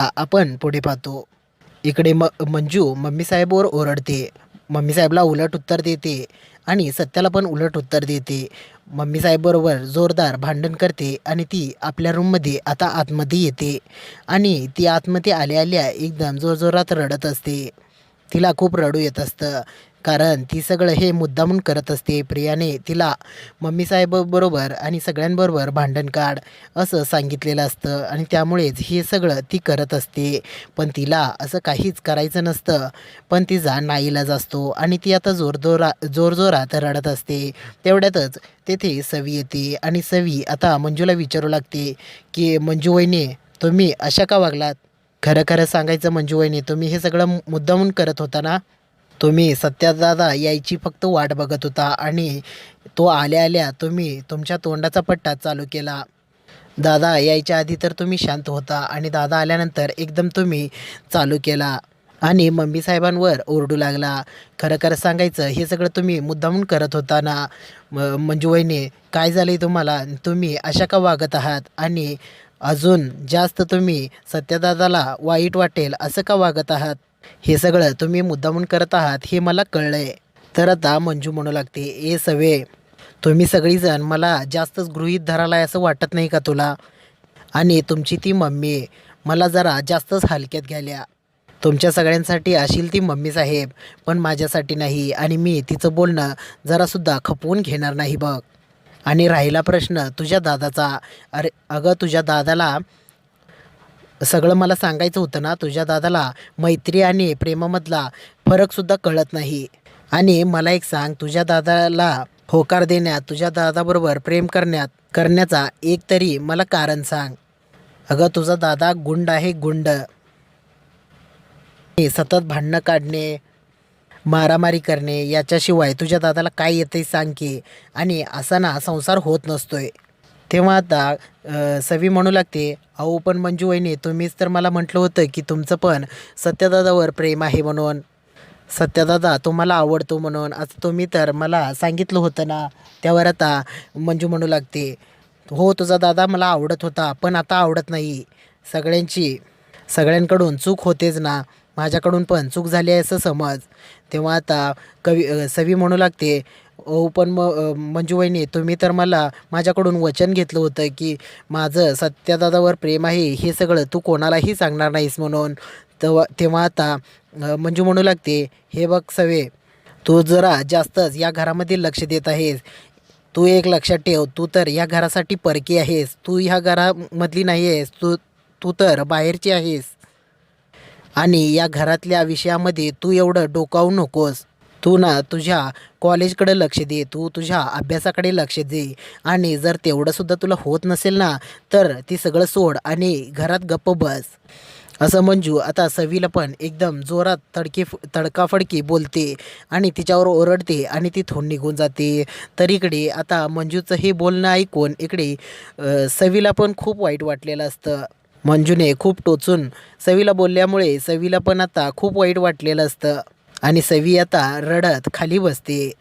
आपण पुढे पाहतो. इकडे म मंजू मम्मी साहेबवर ओरडते. मम्मी साहेबला उलट उत्तर देते आणि सत्याला पण उलट उत्तर देते. मम्मी साहेबबरोबर जोरदार भांडण करते आणि ती आपल्या रूममध्ये आता आतमध्ये येते आणि ती आतमध्ये आल्या आल्या एकदम जोरजोरात रडत असते. तिला खूप रडू येत असतं. कारण ती सगळं हे मुद्दामून करत असते. प्रियाने तिला मम्मी साहेबबरोबर आणि सगळ्यांबरोबर भांडण काढ असं सांगितलेलं असतं आणि त्यामुळेच हे सगळं ती करत असते. पण तिला असं काहीच करायचं नसतं. पण तिचा नाईलाज असतो आणि ती आता जोरजोरा जोरजोरात रडत असते. तेवढ्यातच तेथे सवी येते आणि सवी आता मंजूला विचारू लागते की मंजू वहिनी तुम्ही अशा का वागलात? खरं खरं सांगायचं मंजू वहिनी तुम्ही हे सगळं मुद्दामून करत होता ना? तुम्ही सत्यादादा यायची फक्त वाट बघत होता आणि तो आल्या आल्या तुम्ही तुमच्या तोंडाचा पट्टा चालू केला. दादा यायच्या आधी तर तुम्ही शांत होता आणि दादा आल्यानंतर एकदम तुम्ही चालू केला आणि मम्मी साहेबांवर ओरडू लागला. खरं खरं सांगायचं हे सगळं तुम्ही मुद्दामून करत होता ना म वहिनी काय झालं आहे तुम्हाला? तुम्ही अशा का वागत आहात? आणि अजून जास्त तुम्ही सत्यदादाला वाईट वाटेल असं का वागत आहात? हे सगळं तुम्ही मुद्दामून करत आहात हे मला कळलं आहे तर आता मंजू म्हणू लागते ए सवे तुम्ही सगळीजण मला जास्तच गृहीत धराला आहे असं वाटत नाही का तुला? आणि तुमची ती मम्मी मला जरा जास्तच हलक्यात घ्याल्या. तुमच्या सगळ्यांसाठी अशील ती मम्मी साहेब पण माझ्यासाठी नाही आणि मी तिचं बोलणं जरासुद्धा खपवून घेणार नाही बघ. आणि राहिला प्रश्न तुझ्या दादाचा. अरे अगं तुझ्या दादाला सगळं मला सांगायचं होतं ना तुझ्या दादाला मैत्री आणि प्रेमामधला फरकसुद्धा कळत नाही. आणि मला एक सांग तुझ्या दादाला होकार देण्यात तुझ्या दादाबरोबर प्रेम करण्यात करण्याचा एक तरी मला कारण सांग. अगं तुझा दादा गुंड आहे गुंड. सतत भांडणं काढणे मारामारी करणे याच्याशिवाय तुझ्या दादाला काय येते सांग की. आणि असा ना संसार होत नसतोय. तेव्हा आता सवी म्हणू लागते अहो पण मंजू वहिनी तुम्हीच तर मला म्हटलं होतं की तुमचं पण सत्यदादावर प्रेम आहे म्हणून. सत्यदादा तुम्हाला आवडतो म्हणून असं तुम्ही तर मला सांगितलं होतं ना. त्यावर आता मंजू म्हणू लागते हो तुझा दादा मला आवडत होता पण आता आवडत नाही. सगळ्यांची सगळ्यांकडून चूक होतेच ना. माझ्याकडून पण चूक झाली आहे असं समज. तेव्हा आता कवी सवी म्हणू लागते ओ पण मग अ, मंजू वहिनी तुम्ही तर मला माझ्याकडून वचन घेतलं होतं की माझं सत्यदादावर प्रेम आहे हे सगळं तू कोणालाही सांगणार नाहीस म्हणून. तेव्हा तेव्हा आता मंजू म्हणू लागते हे बघ सवे तू जरा जास्तच या घरामध्ये लक्ष देत आहेस. तू एक लक्षात ठेव तू तर या घरासाठी परकी आहेस. तू ह्या घरामधली नाही आहेस तू तू तर बाहेरची आहेस. आणि या घरातल्या विषयामध्ये तू एवढं डोकावू नकोस. तू ना तुझ्या कॉलेजकडे लक्ष दे तू तुझ्या अभ्यासाकडे लक्ष दे. आणि जर तेवढंसुद्धा तुला होत नसेल ना तर ती सगळं सोड आणि घरात गप्प बस. असं मंजू आता सवीला पण एकदम जोरात तडकी तडकाफडकी बोलते आणि तिच्यावर ओरडते आणि ती थोड निघून जाते. तर इकडे आता मंजूचं हे बोलणं ऐकून इकडे सवीला पण खूप वाईट वाटलेलं असतं. मंजूने खूप टोचून सवीला बोलल्यामुळे सवीला पण आता खूप वाईट वाटलेलं असतं. आणि सवी आता रडत खाली बसते.